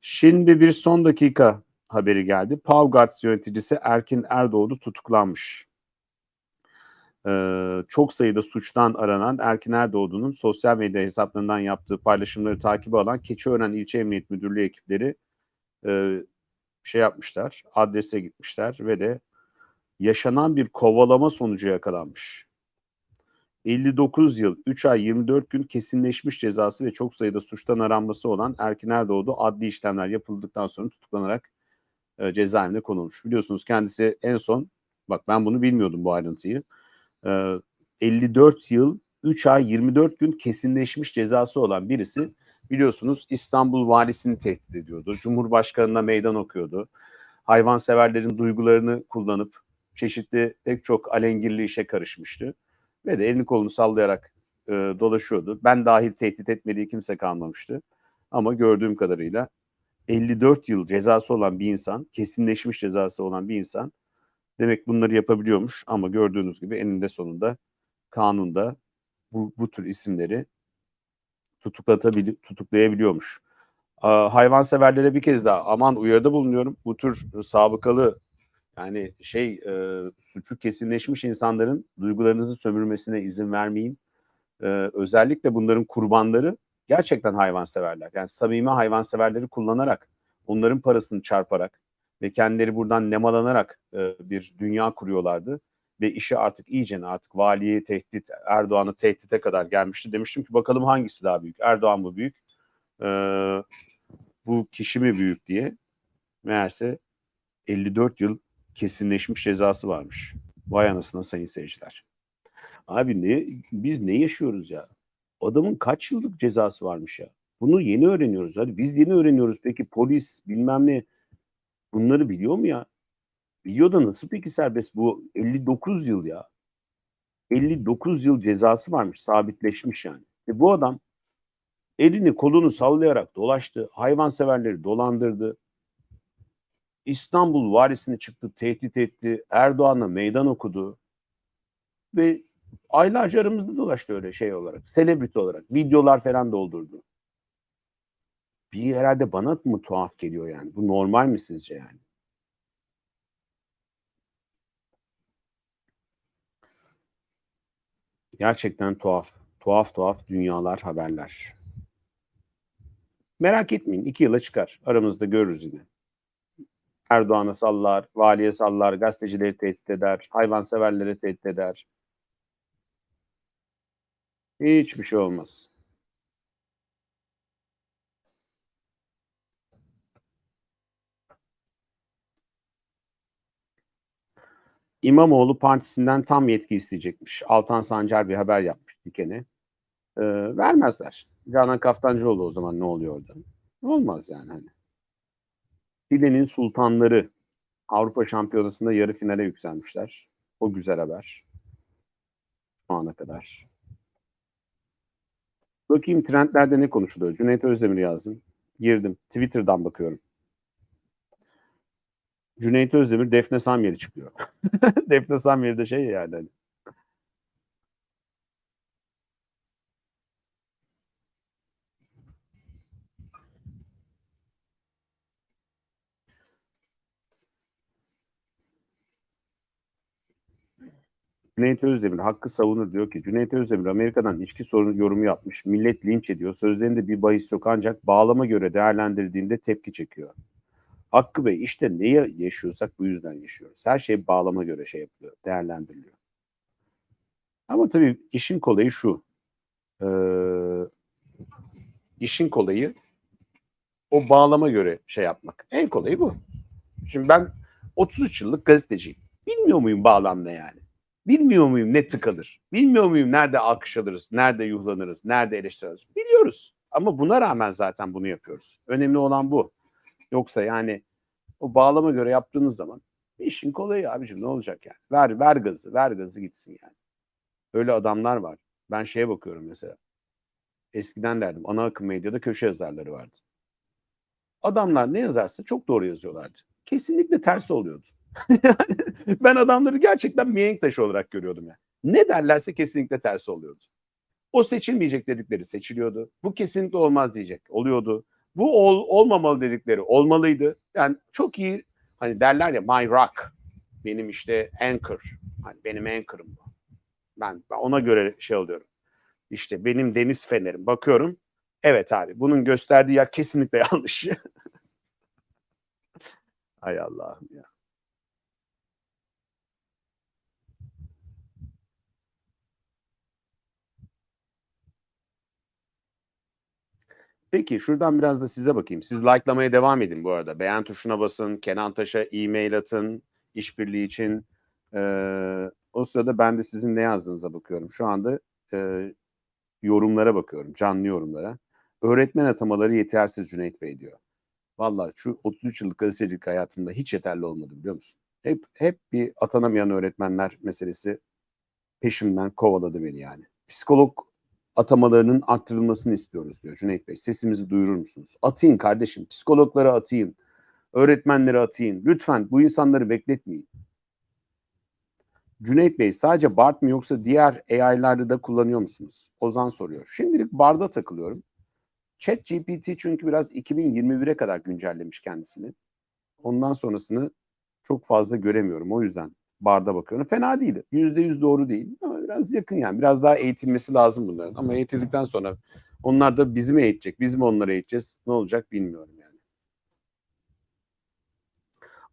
Şimdi bir son dakika haberi geldi. Pavgarts yöneticisi Erkin Erdoğdu tutuklanmış. Ee, çok sayıda suçtan aranan Erkin Erdoğdu'nun sosyal medya hesaplarından yaptığı paylaşımları takibe alan Keçiören İlçe Emniyet Müdürlüğü ekipleri e, şey yapmışlar, adrese gitmişler ve de yaşanan bir kovalama sonucu yakalanmış. 59 yıl, 3 ay 24 gün kesinleşmiş cezası ve çok sayıda suçtan aranması olan Erkin Erdoğdu adli işlemler yapıldıktan sonra tutuklanarak e, cezaevine konulmuş. Biliyorsunuz kendisi en son, bak ben bunu bilmiyordum bu ayrıntıyı, e, 54 yıl, 3 ay 24 gün kesinleşmiş cezası olan birisi biliyorsunuz İstanbul valisini tehdit ediyordu. Cumhurbaşkanına meydan okuyordu. Hayvanseverlerin duygularını kullanıp çeşitli pek çok alengirli işe karışmıştı. Ve de elini kolunu sallayarak e, dolaşıyordu. Ben dahil tehdit etmediği kimse kalmamıştı. Ama gördüğüm kadarıyla 54 yıl cezası olan bir insan, kesinleşmiş cezası olan bir insan demek bunları yapabiliyormuş. Ama gördüğünüz gibi eninde sonunda kanunda bu, bu tür isimleri tutuklatabiliyor, tutuklayabiliyormuş. Hayvanseverlere bir kez daha aman uyarıda bulunuyorum. Bu tür sabıkalı yani şey e, suçu kesinleşmiş insanların duygularınızı sömürmesine izin vermeyin. E, özellikle bunların kurbanları gerçekten hayvanseverler. Yani samimi hayvanseverleri kullanarak, onların parasını çarparak ve kendileri buradan nemalanarak e, bir dünya kuruyorlardı. Ve işi artık iyice artık valiyi tehdit, Erdoğan'ı tehdite kadar gelmişti. Demiştim ki bakalım hangisi daha büyük? Erdoğan mı büyük? E, bu kişi mi büyük diye. Meğerse 54 yıl kesinleşmiş cezası varmış. Vay anasına sayın seyirciler. Abi ne biz ne yaşıyoruz ya? Adamın kaç yıllık cezası varmış ya? Bunu yeni öğreniyoruz. Hadi biz yeni öğreniyoruz. Peki polis bilmem ne bunları biliyor mu ya? Biliyor da nasıl peki serbest? Bu 59 yıl ya. 59 yıl cezası varmış. Sabitleşmiş yani. E bu adam elini kolunu sallayarak dolaştı. Hayvanseverleri dolandırdı. İstanbul varisini çıktı, tehdit etti. Erdoğan'a meydan okudu. Ve aylarca aramızda dolaştı öyle şey olarak. Selebriti olarak. Videolar falan doldurdu. Bir herhalde bana mı tuhaf geliyor yani? Bu normal mi sizce yani? Gerçekten tuhaf. Tuhaf tuhaf dünyalar, haberler. Merak etmeyin. iki yıla çıkar. Aramızda görürüz yine. Erdoğan'a sallar, valiye sallar, gazetecileri tehdit eder, hayvanseverleri tehdit eder. Hiçbir şey olmaz. İmamoğlu partisinden tam yetki isteyecekmiş. Altan Sancar bir haber yapmış Diken'e. Ee, vermezler. Canan Kaftancıoğlu o zaman ne oluyor orada? Olmaz yani hani. Filenin sultanları Avrupa Şampiyonası'nda yarı finale yükselmişler. O güzel haber. Şu ana kadar. Bakayım trendlerde ne konuşuluyor? Cüneyt Özdemir yazdım. Girdim. Twitter'dan bakıyorum. Cüneyt Özdemir Defne Samyeli çıkıyor. Defne Samyeli de şey yani. Hani. Cüneyt Özdemir hakkı savunur diyor ki Cüneyt Özdemir Amerika'dan içki sorunu yorumu yapmış. Millet linç ediyor. Sözlerinde bir bahis yok ancak bağlama göre değerlendirdiğinde tepki çekiyor. Hakkı Bey işte neyi yaşıyorsak bu yüzden yaşıyoruz. Her şey bağlama göre şey yapılıyor, değerlendiriliyor. Ama tabii işin kolayı şu. Ee, işin kolayı o bağlama göre şey yapmak. En kolayı bu. Şimdi ben 33 yıllık gazeteciyim. Bilmiyor muyum bağlam ne yani? Bilmiyor muyum ne tıkanır? Bilmiyor muyum nerede alkış alırız, nerede yuhlanırız, nerede eleştiririz? Biliyoruz. Ama buna rağmen zaten bunu yapıyoruz. Önemli olan bu. Yoksa yani o bağlama göre yaptığınız zaman işin kolayı abicim ne olacak yani? Ver, ver gazı, ver gazı gitsin yani. Öyle adamlar var. Ben şeye bakıyorum mesela. Eskiden derdim ana akım medyada köşe yazarları vardı. Adamlar ne yazarsa çok doğru yazıyorlardı. Kesinlikle tersi oluyordu. Ben adamları gerçekten mihenk taşı olarak görüyordum ya. Yani. Ne derlerse kesinlikle tersi oluyordu. O seçilmeyecek dedikleri seçiliyordu. Bu kesinlikle olmaz diyecek oluyordu. Bu ol, olmamalı dedikleri olmalıydı. Yani çok iyi hani derler ya my rock benim işte anchor. Hani benim anchor'ım bu. Ben, ben ona göre şey oluyorum. İşte benim deniz fenerim. Bakıyorum. Evet abi bunun gösterdiği yer kesinlikle yanlış. Hay Allah'ım ya. Peki şuradan biraz da size bakayım. Siz like'lamaya devam edin bu arada. Beğen tuşuna basın. Kenan Taş'a e-mail atın. işbirliği için. Ee, o sırada ben de sizin ne yazdığınıza bakıyorum. Şu anda e, yorumlara bakıyorum. Canlı yorumlara. Öğretmen atamaları yetersiz Cüneyt Bey diyor. Vallahi şu 33 yıllık gazetecilik hayatımda hiç yeterli olmadı biliyor musun? Hep hep bir atanamayan öğretmenler meselesi peşimden kovaladı beni yani. Psikolog atamalarının arttırılmasını istiyoruz diyor Cüneyt Bey. Sesimizi duyurur musunuz? Atayın kardeşim. Psikologlara atayın. Öğretmenlere atayın. Lütfen bu insanları bekletmeyin. Cüneyt Bey sadece BART mı yoksa diğer AI'larda da kullanıyor musunuz? Ozan soruyor. Şimdilik BART'da takılıyorum. ChatGPT çünkü biraz 2021'e kadar güncellemiş kendisini. Ondan sonrasını çok fazla göremiyorum. O yüzden barda bakıyorum. Fena değil. Yüzde yüz doğru değil biraz yakın yani. Biraz daha eğitilmesi lazım bunların. Ama eğitildikten sonra onlar da bizi mi eğitecek, biz mi onları eğiteceğiz? Ne olacak bilmiyorum yani.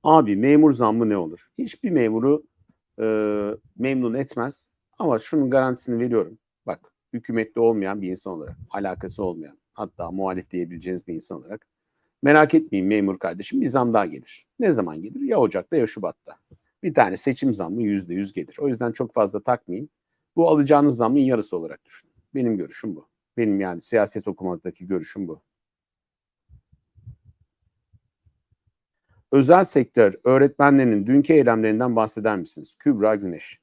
Abi memur zammı ne olur? Hiçbir memuru e, memnun etmez. Ama şunun garantisini veriyorum. Bak hükümette olmayan bir insan olarak, alakası olmayan, hatta muhalif diyebileceğiniz bir insan olarak merak etmeyin memur kardeşim bir zam daha gelir. Ne zaman gelir? Ya Ocak'ta ya Şubat'ta. Bir tane seçim zammı yüzde yüz gelir. O yüzden çok fazla takmayın. Bu alacağınız zammın yarısı olarak düşünün. Benim görüşüm bu. Benim yani siyaset okumadaki görüşüm bu. Özel sektör öğretmenlerinin dünkü eylemlerinden bahseder misiniz? Kübra Güneş.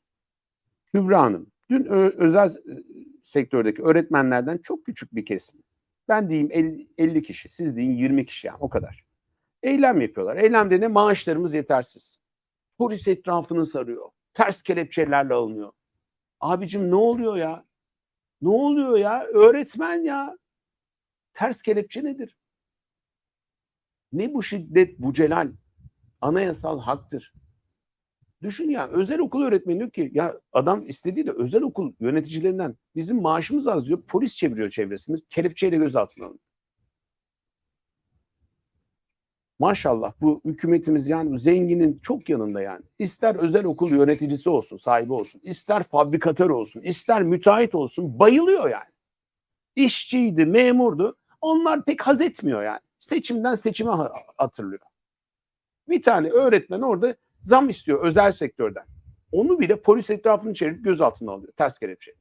Kübra Hanım, dün özel e, sektördeki öğretmenlerden çok küçük bir kesim. Ben diyeyim 50, 50 kişi, siz deyin 20 kişi yani o kadar. Eylem yapıyorlar. Eylemde ne? Maaşlarımız yetersiz. Polis etrafını sarıyor. Ters kelepçelerle alınıyor. Abicim ne oluyor ya? Ne oluyor ya? Öğretmen ya. Ters kelepçe nedir? Ne bu şiddet, bu celal? Anayasal haktır. Düşün ya özel okul öğretmeni diyor ki ya adam istediği de özel okul yöneticilerinden bizim maaşımız az diyor. Polis çeviriyor çevresini. Kelepçeyle gözaltına alıyor. Maşallah bu hükümetimiz yani zenginin çok yanında yani. İster özel okul yöneticisi olsun, sahibi olsun, ister fabrikatör olsun, ister müteahhit olsun bayılıyor yani. İşçiydi, memurdu. Onlar pek haz etmiyor yani. Seçimden seçime ha- hatırlıyor. Bir tane öğretmen orada zam istiyor özel sektörden. Onu bile polis etrafını çevirip gözaltına alıyor. Ters kelepçe.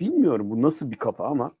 Bilmiyorum bu nasıl bir kafa ama